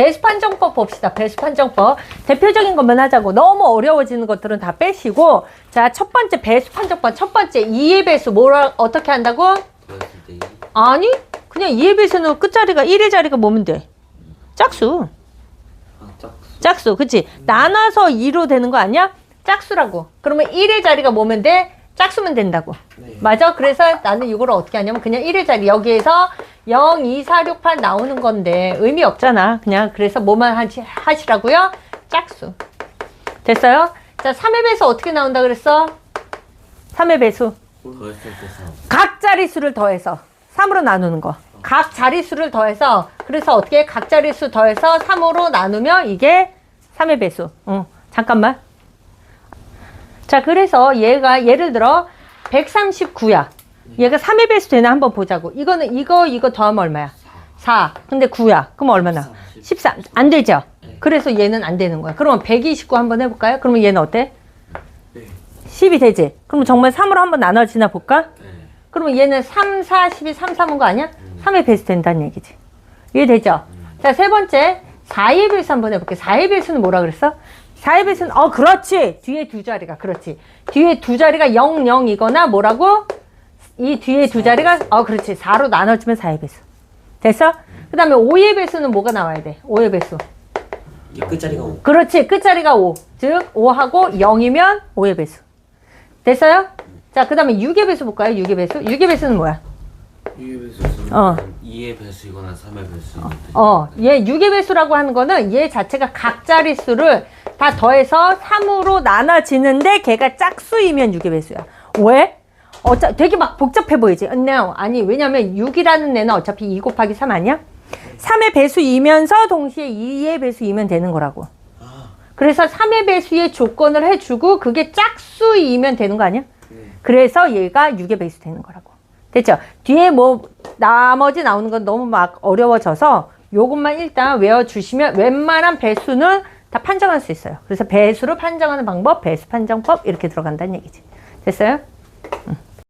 배수 판정법 봅시다. 배수 판정법. 대표적인 것만 하자고. 너무 어려워지는 것들은 다 빼시고. 자, 첫 번째 배수 판정법. 첫 번째 2의 배수. 뭐라, 어떻게 한다고? 더했을 때 2. 아니, 그냥 2의 배수는 끝자리가 1의 자리가 뭐면 돼? 짝수. 짝수. 그치? 나눠서 2로 되는 거 아니야? 짝수라고. 그러면 1의 자리가 뭐면 돼? 짝수면 된다고. 네. 맞아? 그래서 나는 이걸 어떻게 하냐면 그냥 1의 자리 여기에서 0, 2, 4, 6, 8 나오는 건데 의미 없잖아. 그냥 그래서 뭐만 하시, 하시라고요? 짝수. 됐어요? 자, 3의 배수 어떻게 나온다 그랬어? 3의 배수. 더했을 때 3. 각 자릿수를 더해서 3으로 나누는 거. 각 자릿수를 더해서 그래서 어떻게 각 자릿수 더해서 3으로 나누면 이게 3의 배수. 어, 잠깐만. 자, 그래서 얘가 예를 들어 139야. 얘가 3의 배수 되나 한번 보자고. 이거는 이거 이거 더하면 얼마야? 4. 근데 9야. 그럼 얼마나? 13. 안 되죠? 네. 그래서 얘는 안 되는 거야. 그러면 129 한번 해볼까요? 그러면 얘는 어때? 네. 10이 되지? 그럼 정말 3으로 한번 나눠지나 볼까? 네. 그러면 얘는 3, 4, 12, 3, 3은 거 아니야? 3의 배수 된다는 얘기지. 이해되죠? 자, 세 번째. 4의 배수 한번 해볼게. 4의 배수는 뭐라 그랬어? 4의 배수는, 어, 그렇지. 뒤에 두 자리가, 그렇지. 뒤에 두 자리가 0, 0이거나 뭐라고? 이 뒤에 두 자리가, 어, 그렇지. 4로 나눠지면 4의 배수. 됐어? 그 다음에 5의 배수는 뭐가 나와야 돼? 5의 배수. 끝자리가 5. 그렇지. 끝자리가 5. 즉, 5하고 0이면 5의 배수. 됐어요? 자, 그 다음에 6의 배수 볼까요? 6의 배수. 6의 배수는 뭐야? 2의 배수는 어. 2의 배수이거나 3의 배수이거나 어, 얘 6의 배수라고 하는 거는 얘 자체가 각 자릿수를 다 더해서 3으로 나눠지는데 걔가 짝수이면 6의 배수야. 왜? 어차 되게 막 복잡해 보이지? No. 아니, 왜냐면 6이라는 애는 어차피 2 곱하기 3 아니야? 3의 배수이면서 동시에 2의 배수이면 되는 거라고. 아, 그래서 3의 배수의 조건을 해주고 그게 짝수이면 되는 거 아니야? 네. 그래서 얘가 6의 배수 되는 거라고. 됐죠? 뒤에 뭐 나머지 나오는 건 너무 막 어려워져서 요것만 일단 외워주시면 웬만한 배수는 다 판정할 수 있어요. 그래서 배수로 판정하는 방법, 배수 판정법 이렇게 들어간다는 얘기지. 됐어요? 응.